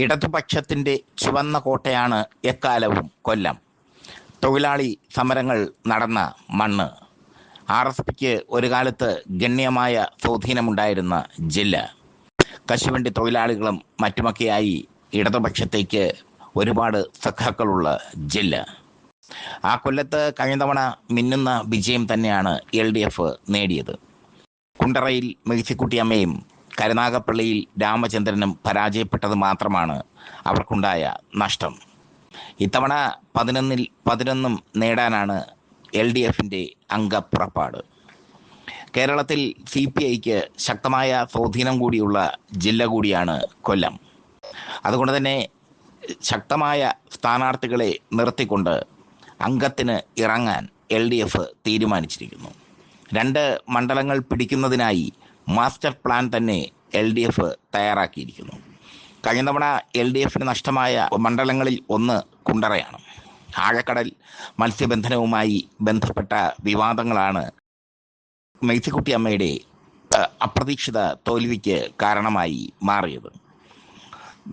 ഇടതുപക്ഷത്തിന്റെ ചുവന്ന കോട്ടയാണ് എക്കാലവും കൊല്ലം. തൊഴിലാളി സമരങ്ങൾ നടന്ന മണ്ണ്. ആർ എസ് പിക്ക് ഒരു കാലത്ത് ഗണ്യമായ സ്വാധീനമുണ്ടായിരുന്ന ജില്ല. കശുവണ്ടി തൊഴിലാളികളും മറ്റുമൊക്കെയായി ഇടതുപക്ഷത്തേക്ക് ഒരുപാട് സഖാക്കളുള്ള ജില്ല. ആ കൊല്ലത്ത് കഴിഞ്ഞ തവണ മിന്നുന്ന വിജയം തന്നെയാണ് എൽ ഡി എഫ് നേടിയത്. കുണ്ടറയിൽ മേഴ്സിക്കുട്ടിയമ്മയും കരുനാഗപ്പള്ളിയിൽ രാമചന്ദ്രനും പരാജയപ്പെട്ടത് മാത്രമാണ് അവർക്കുണ്ടായ നഷ്ടം. ഇത്തവണ പതിനൊന്നിൽ പതിനൊന്നും നേടാനാണ് എൽ ഡി എഫിന്റെ അംഗപ്പുറപ്പാട്. കേരളത്തിൽ സി പി ഐക്ക് ശക്തമായ സ്വാധീനം കൂടിയുള്ള ജില്ല കൂടിയാണ് കൊല്ലം. അതുകൊണ്ട് തന്നെ ശക്തമായ സ്ഥാനാർത്ഥികളെ നിർത്തിക്കൊണ്ട് അംഗത്തിന് ഇറങ്ങാൻ എൽ ഡി എഫ് തീരുമാനിച്ചിരിക്കുന്നു. രണ്ട് മണ്ഡലങ്ങൾ പിടിക്കുന്നതിനായി മാസ്റ്റർ പ്ലാൻ തന്നെ എൽ ഡി എഫ് തയ്യാറാക്കിയിരിക്കുന്നു. കഴിഞ്ഞ തവണ എൽ ഡി എഫിന് നഷ്ടമായ മണ്ഡലങ്ങളിൽ ഒന്ന് കുണ്ടറയാണ്. ആഴക്കടൽ മത്സ്യബന്ധനവുമായി ബന്ധപ്പെട്ട വിവാദങ്ങളാണ് മെയ്സിക്കുട്ടി അമ്മയുടെ അപ്രതീക്ഷിത തോൽവിക്ക് കാരണമായി മാറിയത്.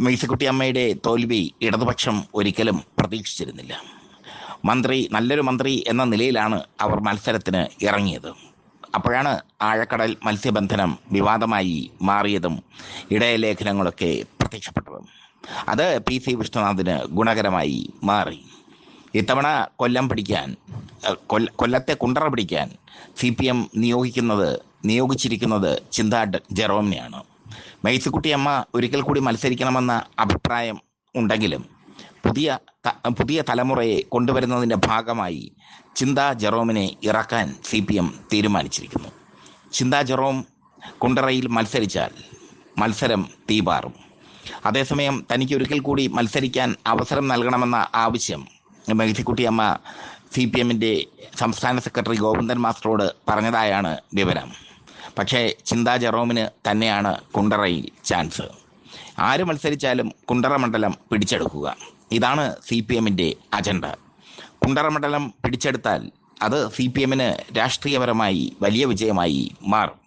മെയ്സിക്കുട്ടി അമ്മയുടെ തോൽവി ഇടതുപക്ഷം ഒരിക്കലും പ്രതീക്ഷിച്ചിരുന്നില്ല. മന്ത്രി നല്ലൊരു മന്ത്രി എന്ന നിലയിലാണ് അവർ മത്സരത്തിന് ഇറങ്ങിയത്. അപ്പോഴാണ് ആഴക്കടൽ മത്സ്യബന്ധനം വിവാദമായി മാറിയതും ഇടയ ലേഖനങ്ങളൊക്കെ പ്രത്യക്ഷപ്പെട്ടതും. അത് പി സി വിഷ്ണുനാഥിന് ഗുണകരമായി മാറി. ഇത്തവണ കൊല്ലം പിടിക്കാൻ കൊല്ലത്തെ കുണ്ടറ പിടിക്കാൻ സി പി എം നിയോഗിക്കുന്നത് നിയോഗിച്ചിരിക്കുന്നത് ചിന്താ ജെറോമിനെയാണ്. മേഴ്സിക്കുട്ടിയമ്മ ഒരിക്കൽ കൂടി മത്സരിക്കണമെന്ന അഭിപ്രായം ഉണ്ടെങ്കിലും പുതിയ പുതിയ തലമുറയെ കൊണ്ടുവരുന്നതിന്റെ ഭാഗമായി ചിന്താ ജെറോമിനെ ഇറക്കാൻ സി പി എം തീരുമാനിച്ചിരിക്കുന്നു. ചിന്താ ജെറോം കുണ്ടറയിൽ മത്സരിച്ചാൽ മത്സരം തീപാറും. അതേസമയം തനിക്ക് ഒരിക്കൽ കൂടി മത്സരിക്കാൻ അവസരം നൽകണമെന്ന ആവശ്യം മേഴ്സിക്കുട്ടിയമ്മ സി പി എമ്മിന്റെ സംസ്ഥാന സെക്രട്ടറി ഗോവിന്ദൻ മാസ്റ്ററോട് പറഞ്ഞതായാണ് വിവരം. പക്ഷേ ചിന്താ ജെറോമിന് തന്നെയാണ് കുണ്ടറയിൽ ചാൻസ്. ആര് മത്സരിച്ചാലും കുണ്ടറ മണ്ഡലം പിടിച്ചെടുക്കുക. ഇതാണ് സി പി എമ്മിന്റെ അജണ്ട. കുണ്ടറ മണ്ഡലം പിടിച്ചെടുത്താൽ അത് സി പി എമ്മിന് രാഷ്ട്രീയപരമായി വലിയ വിജയമായി മാറും.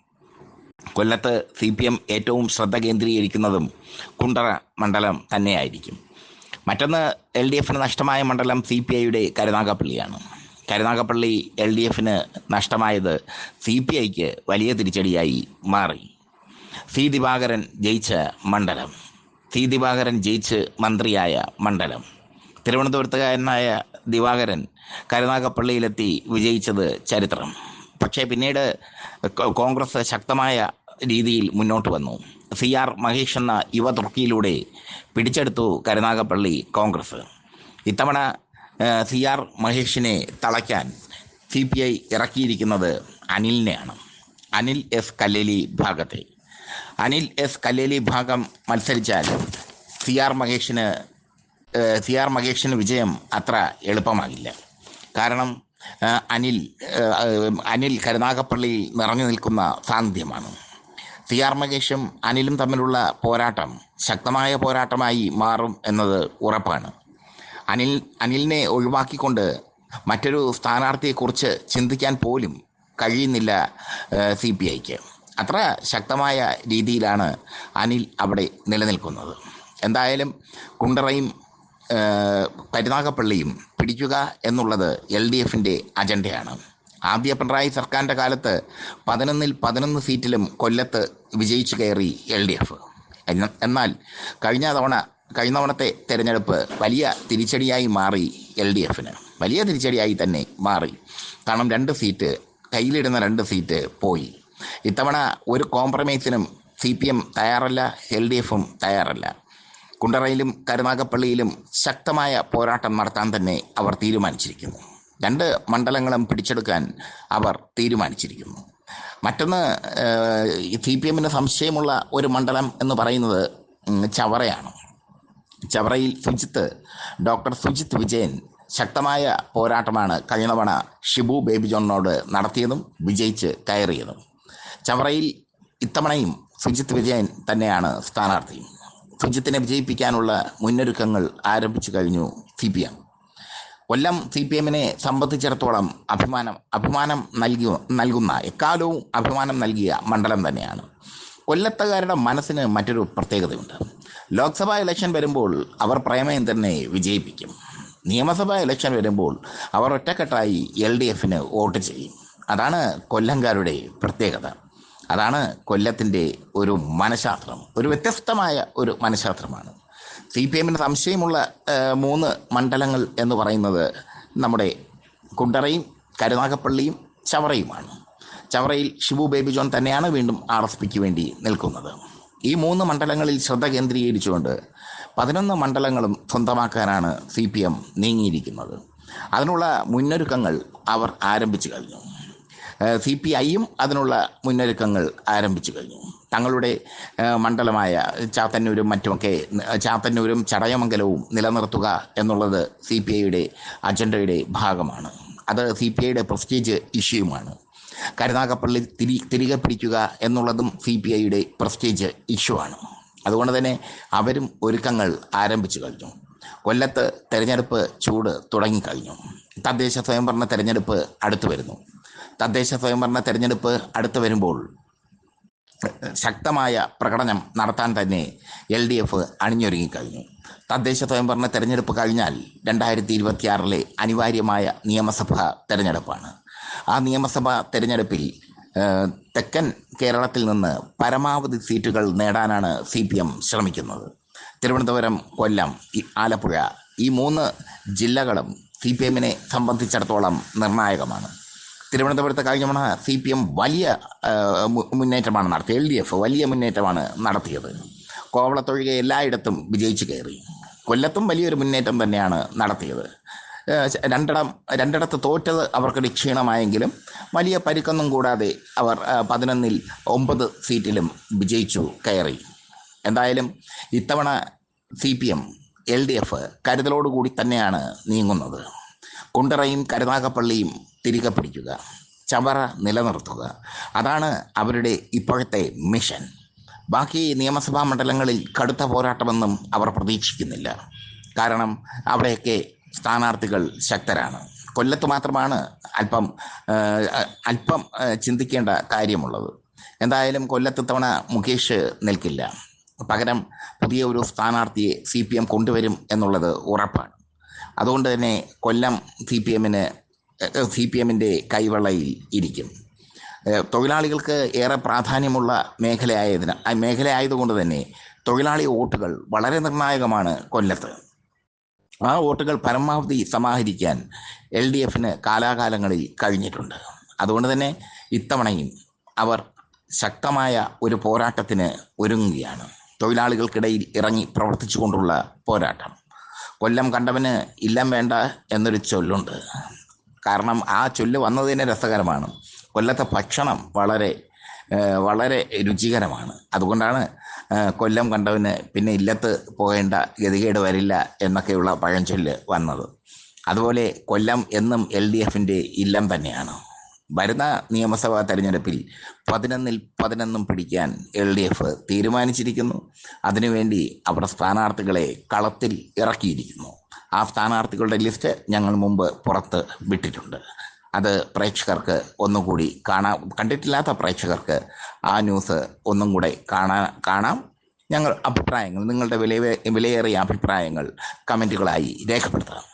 കൊല്ലത്ത് സി പി എം ഏറ്റവും ശ്രദ്ധ കേന്ദ്രീകരിക്കുന്നതും കുണ്ടറ മണ്ഡലം തന്നെയായിരിക്കും. മറ്റൊന്ന് എൽ ഡി എഫിന് നഷ്ടമായ മണ്ഡലം സി പി ഐയുടെ കരുനാഗപ്പള്ളിയാണ്. കരുനാഗപ്പള്ളി എൽ ഡി എഫിന് നഷ്ടമായത് സി പി ഐക്ക് വലിയ തിരിച്ചടിയായി മാറി. സി ദിവാകരൻ ജയിച്ച മണ്ഡലം. സി ദിവാകരൻ ജയിച്ച് മന്ത്രിയായ മണ്ഡലം. തിരുവനന്തപുരത്തുകാരനായ ദിവാകരൻ കരുനാഗപ്പള്ളിയിലെത്തി വിജയിച്ചത് ചരിത്രം. പക്ഷേ പിന്നീട് കോൺഗ്രസ് ശക്തമായ രീതിയിൽ മുന്നോട്ട് വന്നു. സി ആർ മഹേഷ് എന്ന യുവ തുർക്കിയിലൂടെ പിടിച്ചെടുത്തു കരുനാഗപ്പള്ളി കോൺഗ്രസ്. ഇത്തവണ സി ആർ മഹേഷിനെ തളയ്ക്കാൻ സി പി ഐ ഇറക്കിയിരിക്കുന്നത് അനിലിനെയാണ്. അനിൽ എസ് കല്ലേലി ഭാഗത്തെ. അനിൽ എസ് കല്ലേലി ഭാഗം മത്സരിച്ചാൽ സി ആർ മഹേഷിന് സി ആർ മഹേഷിന് വിജയം അത്ര എളുപ്പമാകില്ല. കാരണം അനിൽ അനിൽ കരുനാഗപ്പള്ളിയിൽ നിറഞ്ഞു നിൽക്കുന്ന സാന്നിധ്യമാണ്. സി ആർ മഹേഷും അനിലും തമ്മിലുള്ള പോരാട്ടം ശക്തമായ പോരാട്ടമായി മാറും എന്നത് ഉറപ്പാണ്. അനിൽ അനിലിനെ ഒഴിവാക്കിക്കൊണ്ട് മറ്റൊരു സ്ഥാനാർത്ഥിയെക്കുറിച്ച് ചിന്തിക്കാൻ പോലും കഴിയുന്നില്ല സി പി ഐക്ക്. അത്ര ശക്തമായ രീതിയിലാണ് അനിൽ അവിടെ നിലനിൽക്കുന്നത്. എന്തായാലും കുണ്ടറയും കരുനാഗപ്പള്ളിയും പിടിക്കുക എന്നുള്ളത് എൽ ഡി എഫിന്റെ അജണ്ടയാണ്. ആദ്യ പിണറായി സർക്കാരിന്റെ കാലത്ത് പതിനൊന്നിൽ പതിനൊന്ന് സീറ്റിലും കൊല്ലത്ത് വിജയിച്ചു കയറി എൽ ഡി എഫ് എന്നാൽ കഴിഞ്ഞ തവണ കഴിഞ്ഞ തവണത്തെ തെരഞ്ഞെടുപ്പ് വലിയ തിരിച്ചടിയായി മാറി എൽ ഡി എഫിന് വലിയ തിരിച്ചടിയായി തന്നെ മാറി. കാരണം രണ്ട് സീറ്റ് കയ്യിലിടുന്ന രണ്ട് സീറ്റ് പോയി. ഇത്തവണ ഒരു കോംപ്രമൈസിനും സി പി എം തയ്യാറല്ല എൽ ഡി എഫും തയ്യാറല്ല. കുണ്ടറയിലും കരുനാഗപ്പള്ളിയിലും ശക്തമായ പോരാട്ടം നടത്താൻ തന്നെ അവർ തീരുമാനിച്ചിരിക്കുന്നു. രണ്ട് മണ്ഡലങ്ങളും പിടിച്ചെടുക്കാൻ അവർ തീരുമാനിച്ചിരിക്കുന്നു. മറ്റൊന്ന് സി പി എമ്മിന് സംശയമുള്ള ഒരു മണ്ഡലം എന്ന് പറയുന്നത് ചവറയാണ്. ചവറയിൽ സുജിത്ത് ഡോക്ടർ സുജിത്ത് വിജയൻ ശക്തമായ പോരാട്ടമാണ് കഴിഞ്ഞ തവണ ഷിബു ബേബി ജോണിനോട് നടത്തിയതും വിജയിച്ച് കയറിയതും. ചവറയിൽ ഇത്തവണയും സുജിത് വിജയൻ തന്നെയാണ് സ്ഥാനാർത്ഥി. സുജിത്തിനെ വിജയിപ്പിക്കാനുള്ള മുന്നൊരുക്കങ്ങൾ ആരംഭിച്ചു കഴിഞ്ഞു C P M. Kollam C P എമ്മിനെ സംബന്ധിച്ചിടത്തോളം അഭിമാനം അഭിമാനം നൽകി നൽകുന്ന എക്കാലവും അഭിമാനം നൽകിയ മണ്ഡലം തന്നെയാണ്. കൊല്ലത്തുകാരുടെ മനസ്സിന് മറ്റൊരു പ്രത്യേകതയുണ്ട്. ലോക്സഭാ ഇലക്ഷൻ വരുമ്പോൾ അവർ പ്രേമയം തന്നെ വിജയിപ്പിക്കും. നിയമസഭാ ഇലക്ഷൻ വരുമ്പോൾ അവർ ഒറ്റക്കെട്ടായി എൽ ഡി എഫിന് വോട്ട് ചെയ്യും. അതാണ് കൊല്ലംകാരുടെ പ്രത്യേകത. അതാണ് കൊല്ലത്തിന്റെ ഒരു മനഃശാസ്ത്രം. ഒരു വ്യത്യസ്തമായ ഒരു മനഃശാസ്ത്രമാണ്. സി പി എമ്മിന് സംശയമുള്ള മൂന്ന് മണ്ഡലങ്ങൾ എന്ന് പറയുന്നത് നമ്മുടെ കുണ്ടറയും കരുനാഗപ്പള്ളിയും ചവറയുമാണ്. ചവറയിൽ ഷിബു ബേബി ജോൺ തന്നെയാണ് വീണ്ടും ആർ എസ് പിക്ക് വേണ്ടി നിൽക്കുന്നത്. ഈ മൂന്ന് മണ്ഡലങ്ങളിൽ ശ്രദ്ധ കേന്ദ്രീകരിച്ചുകൊണ്ട് പതിനൊന്ന് മണ്ഡലങ്ങളും സ്വന്തമാക്കാനാണ് സി പി എം നീങ്ങിയിരിക്കുന്നത്. അതിനുള്ള മുന്നൊരുക്കങ്ങൾ അവർ ആരംഭിച്ചു കഴിഞ്ഞു. സി പി ഐയും അതിനുള്ള മുന്നൊരുക്കങ്ങൾ ആരംഭിച്ചു കഴിഞ്ഞു. തങ്ങളുടെ മണ്ഡലമായ ചാത്തന്നൂരും മറ്റുമൊക്കെ ചാത്തന്നൂരും ചടയമംഗലവും നിലനിർത്തുക എന്നുള്ളത് സി പി ഐയുടെ അജണ്ടയുടെ ഭാഗമാണ്. അത് സി പി ഐയുടെ പ്രസ്റ്റീജ് ഇഷ്യൂമാണ് കരുനാഗപ്പള്ളി തിരി തിരികെ പിടിക്കുക എന്നുള്ളതും സി പി ഐയുടെ പ്രസ്റ്റീജ് ഇഷ്യൂ ആണ് അതുകൊണ്ട് തന്നെ അവരും ഒരുക്കങ്ങൾ ആരംഭിച്ചു കഴിഞ്ഞു. കൊല്ലത്ത് തെരഞ്ഞെടുപ്പ് ചൂട് തുടങ്ങിക്കഴിഞ്ഞു തദ്ദേശ സ്വയംഭരണ തെരഞ്ഞെടുപ്പ് അടുത്തു വരുന്നു. തദ്ദേശ സ്വയംഭരണ തെരഞ്ഞെടുപ്പ് അടുത്തു വരുമ്പോൾ ശക്തമായ പ്രകടനം നടത്താൻ തന്നെ എൽ ഡി എഫ് അണിഞ്ഞൊരുങ്ങിക്കഴിഞ്ഞു. തദ്ദേശ സ്വയംഭരണ തെരഞ്ഞെടുപ്പ് കഴിഞ്ഞാൽ രണ്ടായിരത്തി ഇരുപത്തിയാറിലെ അനിവാര്യമായ നിയമസഭാ തെരഞ്ഞെടുപ്പാണ്. ആ നിയമസഭാ തെരഞ്ഞെടുപ്പിൽ തെക്കൻ കേരളത്തിൽ നിന്ന് പരമാവധി സീറ്റുകൾ നേടാനാണ് സി പി എം ശ്രമിക്കുന്നത്. തിരുവനന്തപുരം കൊല്ലം ആലപ്പുഴ ഈ മൂന്ന് ജില്ലകളും സി പി എമ്മിനെ സംബന്ധിച്ചിടത്തോളം നിർണായകമാണ്. തിരുവനന്തപുരത്ത് കഴിഞ്ഞ തവണ സി പി എം വലിയ മുന്നേറ്റമാണ് നടത്തിയത്. എൽ ഡി എഫ് വലിയ മുന്നേറ്റമാണ് നടത്തിയത്. കോവളത്തൊഴികെ എല്ലായിടത്തും വിജയിച്ചു കയറി. കൊല്ലത്തും വലിയൊരു മുന്നേറ്റം തന്നെയാണ് നടത്തിയത്. രണ്ടിടം രണ്ടിടത്ത് തോറ്റത് അവർക്ക് ക്ഷീണമായെങ്കിലും വലിയ പരുക്കൊന്നും കൂടാതെ അവർ പതിനൊന്നിൽ ഒമ്പത് സീറ്റിലും വിജയിച്ചു കയറി. എന്തായാലും ഇത്തവണ C P M L D F കരുതലോടുകൂടി തന്നെയാണ് നീങ്ങുന്നത്. കുണ്ടറയും കരുനാഗപ്പള്ളിയും തിരികെ പിടിക്കുക ചവറ നിലനിർത്തുക. അതാണ് അവരുടെ ഇപ്പോഴത്തെ മിഷൻ. ബാക്കി നിയമസഭാ മണ്ഡലങ്ങളിൽ കടുത്ത പോരാട്ടമെന്നും അവർ പ്രതീക്ഷിക്കുന്നില്ല. കാരണം അവിടെയൊക്കെ സ്ഥാനാർത്ഥികൾ ശക്തരാണ്. കൊല്ലത്ത് മാത്രമാണ് അല്പം അല്പം ചിന്തിക്കേണ്ട കാര്യമുള്ളത്. എന്തായാലും കൊല്ലത്ത് തവണ മുകേഷ് നിൽക്കില്ല. പകരം പുതിയ ഒരു സ്ഥാനാർത്ഥിയെ സി പി എം കൊണ്ടുവരും എന്നുള്ളത് ഉറപ്പാണ്. അതുകൊണ്ട് തന്നെ കൊല്ലം സി പി എമ്മിന് സി പി എമ്മിന്റെ കൈവളയിൽ ഇരിക്കും. തൊഴിലാളികൾക്ക് ഏറെ പ്രാധാന്യമുള്ള മേഖലയായതിന് ആ മേഖലയായതുകൊണ്ട് തന്നെ തൊഴിലാളി വോട്ടുകൾ വളരെ നിർണായകമാണ് കൊല്ലത്ത്. ആ വോട്ടുകൾ പരമാവധി സമാഹരിക്കാൻ എൽ ഡി എഫിന് കാലാകാലങ്ങളിൽ കഴിഞ്ഞിട്ടുണ്ട്. അതുകൊണ്ട് തന്നെ ഇത്തവണയും അവർ ശക്തമായ ഒരു പോരാട്ടത്തിന് ഒരുങ്ങുകയാണ്. തൊഴിലാളികൾക്കിടയിൽ ഇറങ്ങി പ്രവർത്തിച്ചുകൊണ്ടുള്ള പോരാട്ടം. കൊല്ലം കണ്ടവന് ഇല്ലം വേണ്ട എന്നൊരു ചൊല്ലുണ്ട്. കാരണം ആ ചൊല്ല് വന്നത് തന്നെ രസകരമാണ്. കൊല്ലത്തെ ഭക്ഷണം വളരെ വളരെ രുചികരമാണ്. അതുകൊണ്ടാണ് കൊല്ലം കണ്ടവന് പിന്നെ ഇല്ലത്ത് പോകേണ്ട ഗതികേട് വരില്ല എന്നൊക്കെയുള്ള പഴഞ്ചൊല്ല് വന്നത്. അതുപോലെ കൊല്ലം എന്നും എൽ ഡി എഫിന്റെ ഇല്ലം തന്നെയാണ്. വരുന്ന നിയമസഭാ തെരഞ്ഞെടുപ്പിൽ പതിനൊന്നിൽ പതിനൊന്നും പിടിക്കാൻ എൽ ഡി എഫ് തീരുമാനിച്ചിരിക്കുന്നു. അതിനുവേണ്ടി അവർ സ്ഥാനാർത്ഥികളെ കളത്തിൽ ഇറക്കിയിരിക്കുന്നു. ആ സ്ഥാനാർത്ഥികളുടെ ലിസ്റ്റ് ഞങ്ങൾ മുമ്പ് പുറത്ത് വിട്ടിട്ടുണ്ട്. അത് പ്രേക്ഷകർക്ക് ഒന്നുകൂടി കാണാം കണ്ടിട്ടില്ലാത്ത പ്രേക്ഷകർക്ക് ആ ന്യൂസ് ഒന്നും കൂടെ കാണാ കാണാം. ഞങ്ങൾ അഭിപ്രായങ്ങൾ നിങ്ങളുടെ വിലയേ വിലയേറിയ അഭിപ്രായങ്ങൾ കമന്റുകളായി രേഖപ്പെടുത്താം